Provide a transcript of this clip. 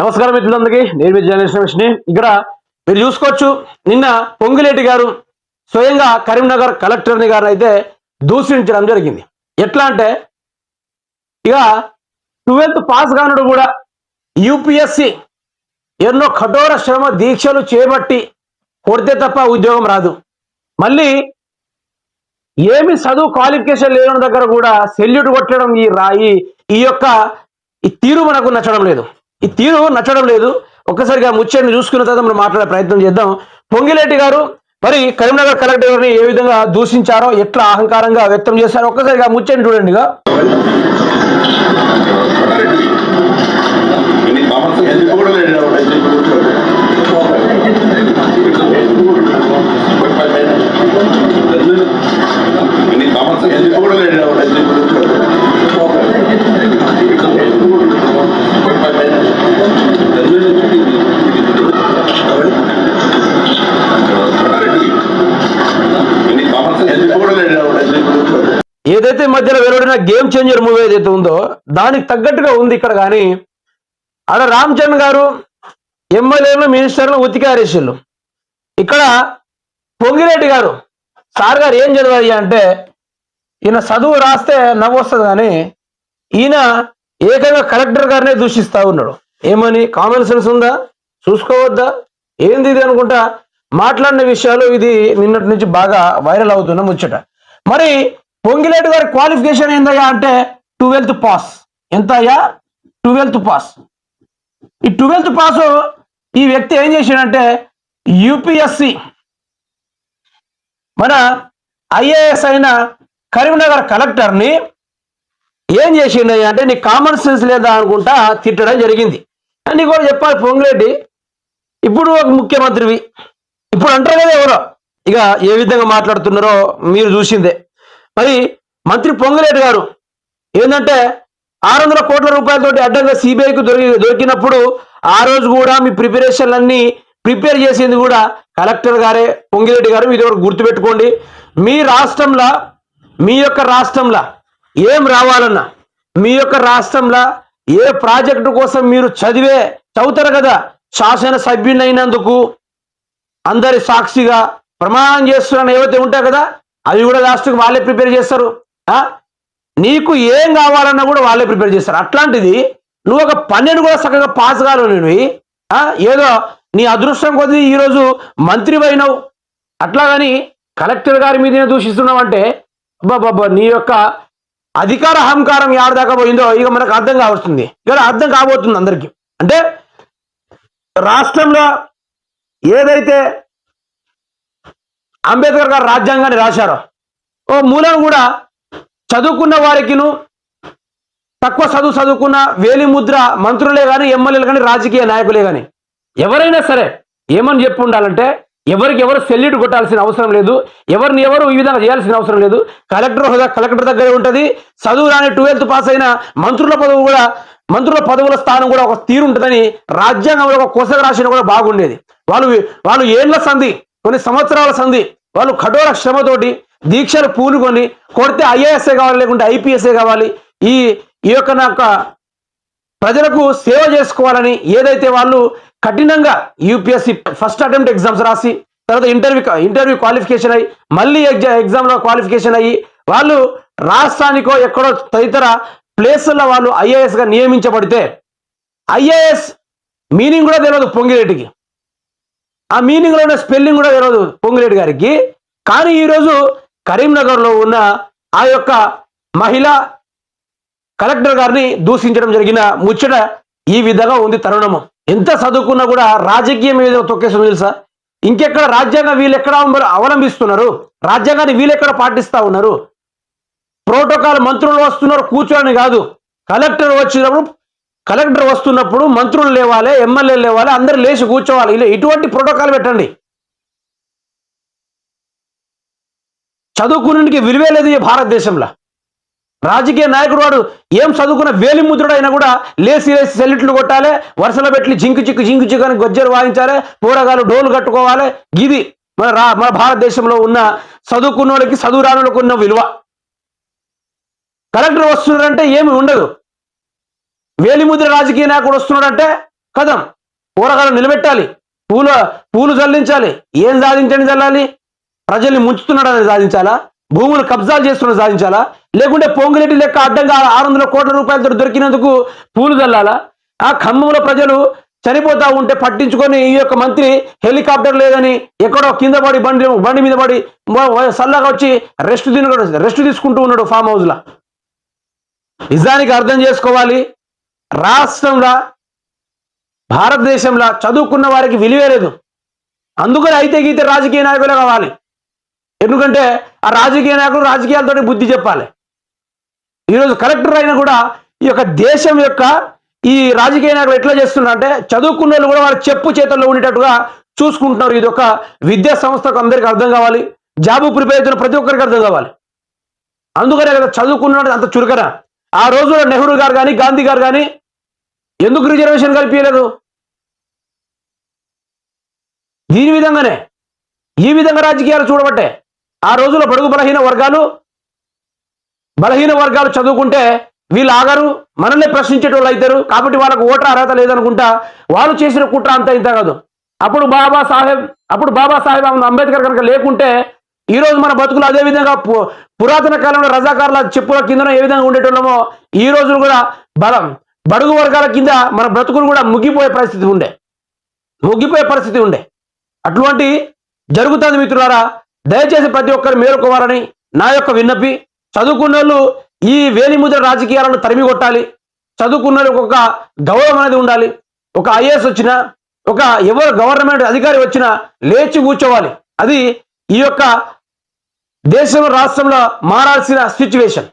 నమస్కారం మిత్రులందరికీ. నేను మీ జర్నలిస్ట్ రమేష్ని. ఇక్కడ మీరు చూసుకోవచ్చు నిన్న పొంగిలేటి గారు స్వయంగా కరీంనగర్ కలెక్టర్ని గారు అయితే దూషించడం జరిగింది. ఎట్లా అంటే ఇక ట్వెల్త్ పాస్ కానుడు కూడా యూపీఎస్సి ఎన్నో కఠోర శ్రమ దీక్షలు చేపట్టి కొడితే తప్ప ఉద్యోగం రాదు. మళ్ళీ ఏమి చదువు క్వాలిఫికేషన్ లేని దగ్గర కూడా సెల్యూట్ కొట్టడం ఈ రాయి ఈ యొక్క ఈ తీరు మనకు నచ్చడం లేదు. ఈ తీరు నచ్చడం లేదు. ఒక్కసారిగా ముచ్చడిని చూసుకున్న తర్వాత మనం మాట్లాడే ప్రయత్నం చేద్దాం. పొంగిలేటి గారు మరి కరీంనగర్ కలెక్టర్ గారిని ఏ విధంగా దూషించారో ఎట్లా అహంకారంగా వ్యక్తం చేశారో ఒక్కసారిగా ముచ్చడిని చూడండి మధ్యలో వెలువడిన గేమ్ చేంజర్ మూవీ ఏదైతే ఉందో దానికి తగ్గట్టుగా ఉంది ఇక్కడ కానీ ఆడ రామ్ చరణ్ గారు ఎమ్మెల్యేలు మినిస్టర్లు ఉతికారేసిళ్ళు ఇక్కడ పొంగిరెడ్డి గారు సార్ గారు ఏం చదివాయి అంటే ఈయన చదువు రాస్తే నవ్వు వస్తుంది కానీ ఈయన ఏకంగా కలెక్టర్ గారినే దూషిస్తా ఉన్నాడు. ఏమని? కామన్ సెన్స్ ఉందా? చూసుకోవద్దా? ఏంది ఇది అనుకుంటా? మాట్లాడిన విషయాలు ఇది నిన్నటి నుంచి బాగా వైరల్ అవుతున్న ముచ్చట. మరి పొంగిలేటి గారి క్వాలిఫికేషన్ ఏందయ్యా అంటే ట్వెల్త్ పాస్. ఎంత అయ్యా ట్వెల్త్ పాస్. ఈ ట్వెల్త్ పాస్ ఈ వ్యక్తి ఏం చేశాడంటే యూపీఎస్సి మన ఐఏఎస్ అయిన కరీంనగర్ కలెక్టర్ని ఏం చేసిండు అంటే నీకు కామన్ సెన్స్ లేదా అనుకుంటా తిట్టడం జరిగింది. అని కూడా చెప్పాలి పొంగిరెడ్డి ఇప్పుడు ఒక ముఖ్యమంత్రివి. ఇప్పుడు అంటారు కదా ఎవరో. ఇక ఏ విధంగా మాట్లాడుతున్నారో మీరు చూసిందే. మరి మంత్రి పొంగిరెడ్డి గారు ఏంటంటే ఆరు వందల కోట్ల రూపాయలతోటి అడ్డంగా సిబిఐకి దొరికి దొరికినప్పుడు ఆ రోజు కూడా మీ ప్రిపరేషన్లన్నీ ప్రిపేర్ చేసింది కూడా కలెక్టర్ గారే పొంగిరెడ్డి గారు. ఇది ఒకటి గుర్తుపెట్టుకోండి. మీ రాష్ట్రంలో మీ యొక్క రాష్ట్రంలో ఏం రావాలన్నా మీ యొక్క రాష్ట్రంలో ఏ ప్రాజెక్టు కోసం మీరు చదివే చదువుతారు కదా శాసనసభ్యునైనందుకు అందరి సాక్షిగా ప్రమాణం చేస్తున్నాను ఏవైతే ఉంటాయి కదా అవి కూడా లాస్ట్కి వాళ్ళే ప్రిపేర్ చేస్తారు. నీకు ఏం కావాలన్నా కూడా వాళ్ళే ప్రిపేర్ చేస్తారు. అట్లాంటిది నువ్వు ఒక పన్నెండు కూడా చక్కగా పాస్ కావాలి నువ్వు ఏదో నీ అదృష్టం కొద్దీ ఈరోజు మంత్రి అయినావు అట్లాగని కలెక్టర్ గారి మీదనే దూషిస్తున్నావు అంటే బాబా నీ యొక్క అధికార అహంకారం ఎవరి దాకా పోయిందో ఇక మనకు అర్థం కావస్తుంది. ఇక అర్థం కాబోతుంది అందరికీ. అంటే రాష్ట్రంలో ఏదైతే అంబేద్కర్ గారు రాజ్యాంగాన్ని రాశారు. ఓ మూలం కూడా చదువుకున్న వారికిను తక్కువ చదువు చదువుకున్న వేలి ముద్ర మంత్రులే కానీ ఎమ్మెల్యేలు కానీ రాజకీయ నాయకులే కానీ ఎవరైనా సరే ఏమని చెప్పి ఉండాలంటే ఎవరికి ఎవరు సెల్యూట్ కొట్టాల్సిన అవసరం లేదు ఎవరిని ఎవరు ఈ విధంగా చేయాల్సిన అవసరం లేదు. కలెక్టర్ హోదా కలెక్టర్ దగ్గరే ఉంటుంది. చదువు రాని ట్వెల్త్ పాస్ అయిన మంత్రుల పదవి కూడా మంత్రుల పదవుల స్థానం కూడా ఒక తీరు ఉంటుందని రాజ్యాంగంలో ఒక కొసగ రాసిన కూడా బాగుండేది. వాళ్ళు వాళ్ళు ఏళ్ళ సంధి కొన్ని సంవత్సరాల సంధి వాళ్ళు కఠోర శ్రమతోటి దీక్షలు పూనుకొని కొడితే ఐఏఎస్ఏ కావాలి లేకుంటే ఐపీఎస్ఏ కావాలి ఈ ఈ యొక్క నా యొక్క ప్రజలకు సేవ చేసుకోవాలని ఏదైతే వాళ్ళు కఠినంగా యూపీఎస్సి ఫస్ట్ అటెంప్ట్ ఎగ్జామ్స్ రాసి తర్వాత ఇంటర్వ్యూ ఇంటర్వ్యూ క్వాలిఫికేషన్ అయ్యి మళ్ళీ ఎగ్జా ఎగ్జామ్లో క్వాలిఫికేషన్ అయ్యి వాళ్ళు రాష్ట్రానికో ఎక్కడో తదితర ప్లేసుల్లో వాళ్ళు ఐఏఎస్గా నియమించబడితే ఐఏఎస్ మీనింగ్ కూడా తెలియదు పొంగిరెడ్డికి. ఆ మీనింగ్లో ఉన్న స్పెల్లింగ్ కూడా తెలియదు పొంగిరెడ్డి గారికి. కానీ ఈరోజు కరీంనగర్లో ఉన్న ఆ యొక్క మహిళ కలెక్టర్ గారిని దూషించడం జరిగిన ముచ్చట ఈ విధంగా ఉంది తరుణము. ఎంత చదువుకున్నా కూడా రాజకీయం ఏదో తొక్కేస్తుంది తెలుసా? ఇంకెక్కడ రాజ్యాంగం వీళ్ళు ఎక్కడ అవలంబిస్తున్నారు? రాజ్యాంగాన్ని వీళ్ళెక్కడ పాటిస్తా ఉన్నారు? ప్రోటోకాల్ మంత్రులు వస్తున్నారు కూర్చోని కాదు. కలెక్టర్ వచ్చినప్పుడు కలెక్టర్ వస్తున్నప్పుడు మంత్రులు లేవాలి ఎమ్మెల్యేలు లేవాలి అందరూ లేచి కూర్చోవాలి. ఇలా ఇటువంటి ప్రోటోకాల్ పెట్టండి. చదువుకునేకి విలువే లేదు ఈ భారతదేశంలో. రాజకీయ నాయకుడు వాడు ఏం చదువుకున్న వేలి ముద్రుడు అయినా కూడా లేసి లేసి సెల్లిట్లు కొట్టాలి వరుసలో పెట్టి జింకు చిక్కు జింకు చిక్కు అని గొజ్జలు వాయించాలి పూరగాలు డోలు కట్టుకోవాలి. ఇది మన రా మన భారతదేశంలో ఉన్న చదువుకున్న వాళ్ళకి చదువు ఉన్న విలువ. కలెక్టర్ వస్తున్నారంటే ఏమి ఉండదు. వేలిముద్ర రాజకీయ నాయకుడు వస్తున్నాడంటే కదం కూరగాయలు నిలబెట్టాలి. పూలు పూలు చల్లించాలి ఏం సాధించండి చల్లాలి ప్రజల్ని ముంచుతున్నాడని సాధించాలా? భూములు కబ్జాలు చేస్తున్న సాధించాలా? లేకుంటే పొంగిరెడ్డి లెక్క అడ్డంగా ఆరు వందల కోట్ల రూపాయలతో దొరికినందుకు పూలు చల్లాలా ఆ ఖమ్మంలో ప్రజలు చనిపోతా ఉంటే పట్టించుకొని ఈ యొక్క మంత్రి హెలికాప్టర్ లేదని ఎక్కడో కింద పడి బండి బండి మీద పడి సల్లగా వచ్చి రెస్ట్ తిన రెస్ట్ తీసుకుంటూ ఉన్నాడు ఫామ్ హౌస్లో. నిజానికి అర్థం చేసుకోవాలి. రాష్ట్రంలో భారతదేశంలో చదువుకున్న వారికి విలువే లేదు. అందుకని అయితే గీతే రాజకీయ నాయకులే కావాలి. ఎందుకంటే ఆ రాజకీయ నాయకులు రాజకీయాలతో బుద్ధి చెప్పాలి. ఈరోజు కలెక్టర్ అయినా కూడా ఈ యొక్క దేశం యొక్క ఈ రాజకీయ నాయకులు ఎట్లా చేస్తున్నారంటే చదువుకున్న వాళ్ళు కూడా వాళ్ళ చెప్పు చేతుల్లో ఉండేటట్టుగా చూసుకుంటున్నారు. ఇది ఒక విద్యా సంస్థకు అందరికీ అర్థం కావాలి. జాబు ప్రిపేర్ అవుతున్న ప్రతి ఒక్కరికి అర్థం కావాలి. అందుకనే కదా చదువుకున్నాడు అంత చురుకన. ఆ రోజుల్లో నెహ్రూ గారు కానీ గాంధీ గారు కానీ ఎందుకు రిజర్వేషన్ కల్పించలేదు దీని విధంగానే ఈ విధంగా రాజకీయాలు చూడబట్టే ఆ రోజుల్లో బడుగు బలహీన వర్గాలు బలహీన వర్గాలు చదువుకుంటే వీళ్ళు ఆగరు మనల్ని ప్రశ్నించేటోళ్ళు అవుతారు కాబట్టి వాళ్ళకు ఓటర్ అర్హత లేదనుకుంటా వాళ్ళు చేసిన కుట్ర అంత ఇంత కాదు. అప్పుడు బాబా సాహెబ్ అప్పుడు బాబా సాహెబ్ అంబేద్కర్ కనుక లేకుంటే ఈ రోజు మన బతుకులు అదే విధంగా పు- పురాతన కాలంలో రజాకారుల చెప్పుల కిందన ఏ విధంగా ఉండేటోళ్ళమో ఈ రోజు కూడా బలం. బడుగు వర్గాల కింద మన బ్రతుకులు కూడా ముగ్గిపోయే పరిస్థితి ఉండే. ముగ్గిపోయే పరిస్థితి ఉండే. అటువంటి జరుగుతుంది మిత్రులారా దయచేసి ప్రతి ఒక్కరు మేలుకోవాలని నా యొక్క విన్నపి. చదువుకున్న వాళ్ళు ఈ వేలిముద్ర రాజకీయాలను తరిమి కొట్టాలి. చదువుకున్న ఒక గౌరవం అనేది ఉండాలి. ఒక ఐఏఎస్ వచ్చినా ఒక ఎవరు గవర్నమెంట్ అధికారి వచ్చినా లేచి కూర్చోవాలి. అది ఈ యొక్క దేశం రాష్ట్రంలో మారాల్సిన సిచ్యువేషన్